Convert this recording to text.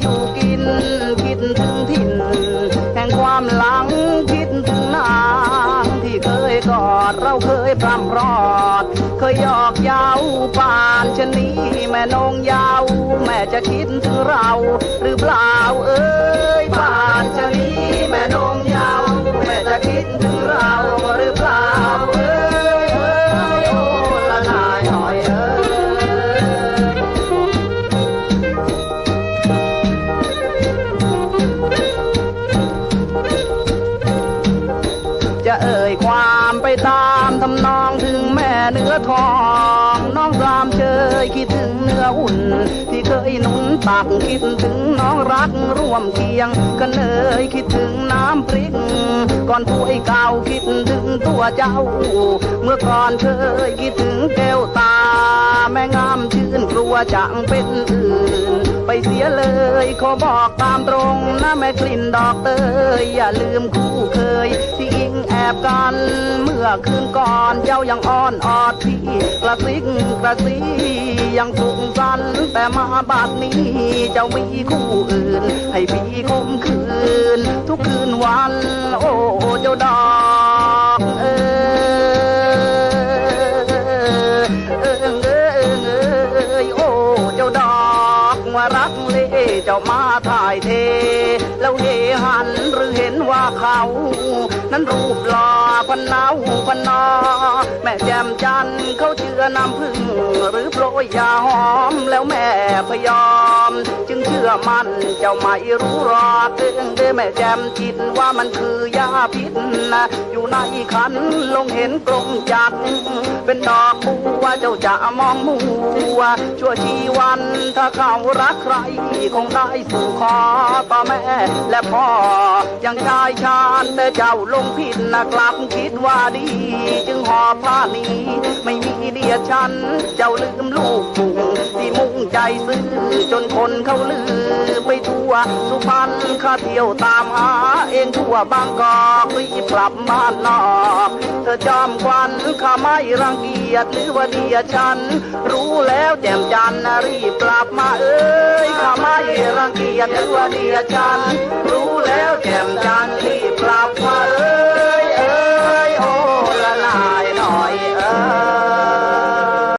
อยู่กิน คิดถึงถิ่นแห่งความหลังคิดถึงนางที่เคยกอดเราเคยพร่ำพรอด เคยหยอกเย้าปานชนีแม่นงยาวแม่จะคิดถึงเรา หรือเปล่าเอ้ยปานชนี จะเอ่ยความไปตามทำนองถึงแม่เนื้อทอง น้องรามเชยคิดถึงเนื้ออุ่น ที่เคยนุ่นตักคิดถึงน้องรักร่วมเคียงกันเอ่ยคิดถึงน้ำพริก ก่อนถ้วยเก่าคิดถึงตัวเจ้า เมื่อก่อนเคยคิดถึงแก้วตา แม่งามชื่นกลัวจังเป็นอื่น ไปเสียเลยขอบอกตามตรงนะแม่กลิ่นดอกเตยอย่าลืมคู่เคยที่อิงแอบกันเมื่อคืนก่อนเจ้ายังอ้อนออดพี่กระซิกกระซียังสุขสันแต่มาบัดนี้เจ้ามีคู่อื่น ให้พี่คมคืน ทุกคืนวัน โอ้เจ้าดอกเออเออเออเออโอ้เจ้าดอก ว่ารักเล่เจ้ามาถ่ายเท แล้วเฮหันหรือเห็นว่าเขา นั้นรูปหล่อพันนาพันนอแม่แจ่มจันทร์เขาเชื่อน้ำพึ่งหรือโปรยยาหอมแล้วแม่พยอม จึงเชื่อมันเจ้าไม่รู้รอกเองเด้แม่แจ่มจิตว่ามันคือยาพิษนะอยู่ในขันลงเห็นกลมจักเป็นดอกบัวเจ้าจะมองมัวชั่วชีวันถ้าเขารักใครคงได้สู่ขอต่อแม่และพ่อยังชายชาญแต่เจ้าลงผิดนะกลับคิดว่าดี จึงหอบผ้านี้ ไม่มีเดียฉัน เจ้าลืมลูกปุ่งที่มุ่ง ใจซื้อจนคนเขาลือไปทั่วสุพรรณข้าเที่ยวตามหาเองทั่วบางกอกรีบกลับบ้านนอกเธอจอมควันข้าไม่รังเกียจหรือว่าเดียฉัน รู้แล้วแจ่มจันทร์รีบกลับมาเอ้ยข้าไม่รังเกียจหรือว่าเดียฉัน รู้แล้วแจ่มจันทร์รีบกลับมาเอ้ย